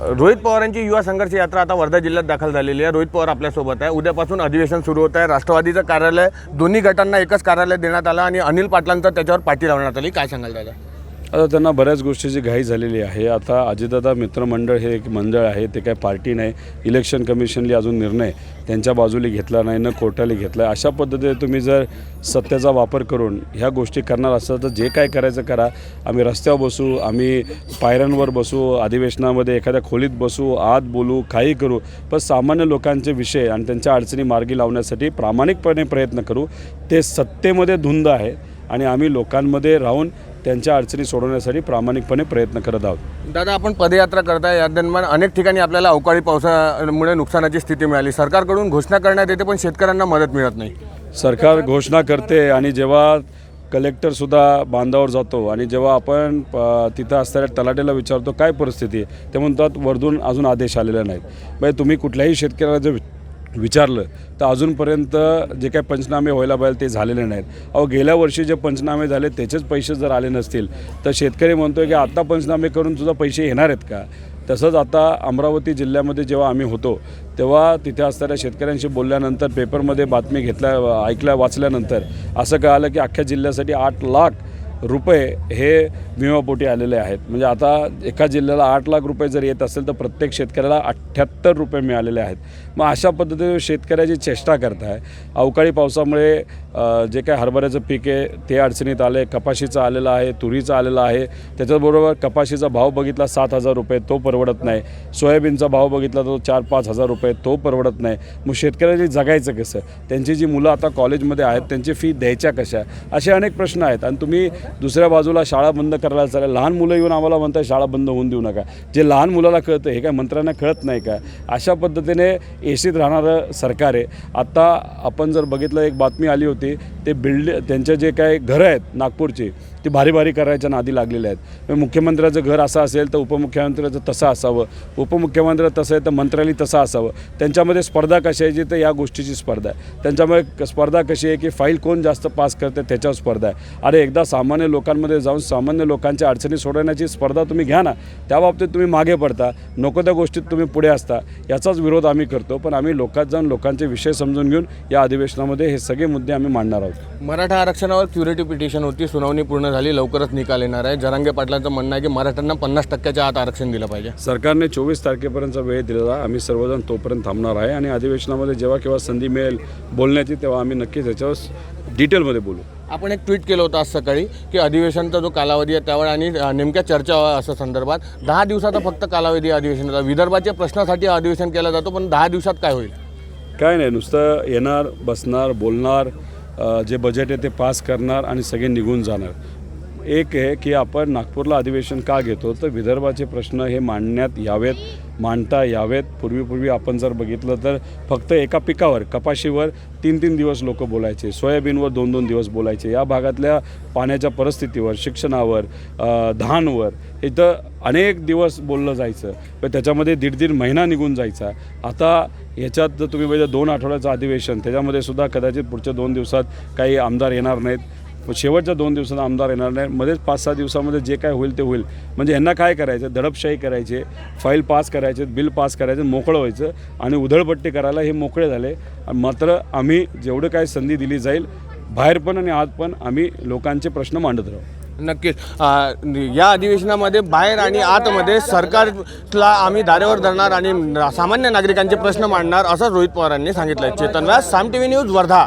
रोहित पवारांची युवा संघर्ष यात्रा आता वर्धा जिल्ह्यात दाखल झालेली आहे. रोहित पवार आपल्यासोबत आहे. उद्यापासून अधिवेशन सुरू होत आहे. राष्ट्रवादीचं कार्यालय दोन्ही गटांना एकच कार्यालय देण्यात आलं आणि अनिल पाटलांचं त्याच्यावर पाठी लावण्यात आली. काय सांगाल दादा? आता त्यांना बऱ्याच गोष्टीची घाई झालेली आहे. आता अजितदादा मित्रमंडळ हे एक मंडळ आहे ते काय पार्टी नाही इलेक्शन कमिशनली अजून निर्णय त्यांच्या बाजूला घेतला नाही न कोर्टाने घेतला आहे. अशा पद्धतीने तुम्ही जर सत्तेचा वापर करून ह्या गोष्टी करणार असाल तर जे काय करायचं करा. आम्ही रस्त्यावर बसू आम्ही पायऱ्यांवर बसू अधिवेशनामध्ये एखाद्या खोलीत बसू आत बोलू काही करू. पण सामान्य लोकांचे विषय आणि त्यांच्या अडचणी मार्गी लावण्यासाठी प्रामाणिकपणे प्रयत्न करू. ते सत्तेमध्ये धुंद आहे आणि आम्ही लोकांमध्ये राहून त्यांच्या अडचणी सोडवण्यासाठी प्रामाणिकपणे प्रयत्न करत आहोत. दादा आपण पदयात्रा करताय. या दरम्यान अनेक ठिकाणी आपल्याला अवकाळी पावसामुळे नुकसानाची स्थिती मिळाली. सरकारकडून घोषणा करण्यात येते पण शेतकऱ्यांना मदत मिळत नाही. सरकार घोषणा करते आणि जेव्हा कलेक्टरसुद्धा बांधावर जातो आणि जेव्हा आपण प- तिथं असणाऱ्या तलाट्याला विचारतो काय परिस्थिती आहे? ते म्हणतात वरदून अजून आदेश आलेले नाहीत म्हणजे तुम्ही कुठल्याही शेतकऱ्याला जर विचारलं तर अजूनपर्यंत जे काही पंचनामे व्हायला पाहिजे ते झालेले नाहीत. अहो गेल्या वर्षी जे पंचनामे झाले त्याचेच पैसे जर आले नसतील तर शेतकरी म्हणतोय की आत्ता पंचनामे करून तुझा पैसे येणार आहेत का? तसंच आता अमरावती जिल्ह्यामध्ये जेव्हा आम्ही होतो तेव्हा तिथे असणाऱ्या शेतकऱ्यांशी बोलल्यानंतर पेपरमध्ये बातमी घेतल्या ऐकल्या वाचल्यानंतर असं कळालं की अख्ख्या जिल्ह्यासाठी आठ लाख रुपये हे विमापोटी आलेले आहेत. म्हणजे आता एका जिल्ह्याला आठ लाख रुपये जर येत असेल तर प्रत्येक शेतकऱ्याला अठ्ठ्याहत्तर रुपये मिळालेले आहेत. मग अशा पद्धतीने शेतकऱ्याची चेष्टा करताय अवकाळी पावसामुळे जे काय हरभऱ्याचं पीक आहे ते अडचणीत आले कपाशीचं आलेलं आहे तुरीचं आलेलं आहे त्याच्याबरोबर कपाशीचा भाव बघितला सात हजार रुपये तो परवडत नाही. सोयाबीनचा भाव बघितला तो चार पाच हजार रुपये तो परवडत नाही. मग शेतकऱ्याची जगायचं कसं? त्यांची जी मुलं आता कॉलेजमध्ये आहेत त्यांची फी द्यायच्या कशा? असे अनेक प्रश्न आहेत. आणि तुम्ही दुसऱ्या बाजूला शाळा बंद करायला चालेल. लहान मुलं येऊन आम्हाला म्हणतात शाळा बंद होऊन देऊ नका. जे लहान मुलाला कळतं हे काय मंत्र्यांना कळत नाही का? अशा पद्धतीने एसीत राहणारं सरकार आहे. आत्ता आपण जर बघितलं एक बातमी आली होती ते बिल्ड त्यांचे जे काय घरं आहेत नागपूरची ती भारी भारी करायच्या नादी लागलेल्या आहेत. मुख्यमंत्र्याचं घर असं असेल तर उपमुख्यमंत्र्याचं तसं असावं. उपमुख्यमंत्री तसं आहे तर मंत्रालय तसं असावं. त्यांच्यामध्ये स्पर्धा कशी आहे जी तर या गोष्टीची स्पर्धा आहे. त्यांच्यामुळे स्पर्धा कशी आहे की फाईल कोण जास्त पास करते त्याच्यावर स्पर्धा आहे. अरे एकदा सामान्य लोकांमध्ये जाऊन सामान्य लोकांच्या अडचणी सोडवण्याची स्पर्धा तुम्ही घ्या ना. त्या बाबतीत तुम्ही मागे पडता. नको त्या गोष्टीत तुम्ही पुढे असता. याचाच विरोध आम्ही करतो. पण आम्ही लोकात जाऊन लोकांचे विषय समजून घेऊन या अधिवेशनामध्ये हे सगळे मुद्दे आम्ही मांडणार आहोत. मराठा आरक्षणावर क्युरेटिव्ह पिटिशन होती. सुनावणी पूर्ण झाली लवकरच निकाल येणार आहे. जरांगे पाटलांचं म्हणणं आहे की मराठ्यांना पन्नास टक्क्याच्या आत आरक्षण दिलं पाहिजे. सरकारने चोवीस तारखेपर्यंतचा वेळ दिलेला. आम्ही सर्वजण तोपर्यंत थांबणार आहे आणि अधिवेशनामध्ये जेव्हा केव्हा संधी मिळेल बोलण्याची तेव्हा आम्ही नक्कीच याच्यावर डिटेलमध्ये बोलू. आपण एक ट्विट केलं होतं आज सकाळी की अधिवेशनचा जो कालावधी आहे त्यावर आणि नेमक्या चर्चा असं संदर्भात. दहा दिवसाचा फक्त कालावधी अधिवेशनाचा. विदर्भाच्या प्रश्नासाठी अधिवेशन केलं जातो पण दहा दिवसात काय होईल? काय नाही नुसतं येणार बसणार बोलणार जे बजेट आहे ते पास करणार आणि सगळे निघून जाणार. एक आहे की आपण नागपूरला अधिवेशन का घेतो? तर विदर्भाचे प्रश्न हे मांडण्यात यावेत मांडता यावेत. पूर्वीपूर्वी आपण जर बघितलं तर फक्त एका पिकावर कपाशीवर तीन तीन दिवस लोक बोलायचे सोयाबीनवर दोन दोन दिवस बोलायचे. या भागातल्या पाण्याच्या परिस्थितीवर शिक्षणावर धानवर इथं अनेक दिवस बोललं जायचं व त्याच्यामध्ये दीड दीड महिना निघून जायचा. आता याच्यात जर तुम्ही बघितलं दोन आठवड्याचं अधिवेशन त्याच्यामध्ये सुद्धा कदाचित पुढच्या दोन दिवसात काही आमदार येणार नाहीत. शेवटच्या दोन दिवसात आमदार येणार नाही. मध्येच पाच सहा दिवसामध्ये जे काय होईल ते होईल. म्हणजे यांना काय करायचं? दडपशाही करायचे फाईल पास करायचे बिल पास करायचं मोकळं व्हायचं आणि उधळपट्टी करायला हे मोकळे झाले. मात्र आम्ही जेवढं काय संधी दिली जाईल बाहेर पण आणि आत पण आम्ही लोकांचे प्रश्न मांडत राहू. नक्कीच. या अधिवेशनामध्ये बाहेर आणि आतमध्ये सरकारला आम्ही धारेवर धरणार आणि सामान्य नागरिकांचे प्रश्न मांडणार असं रोहित पवारांनी सांगितलं Chetan Vyas Saam T V news Wardha.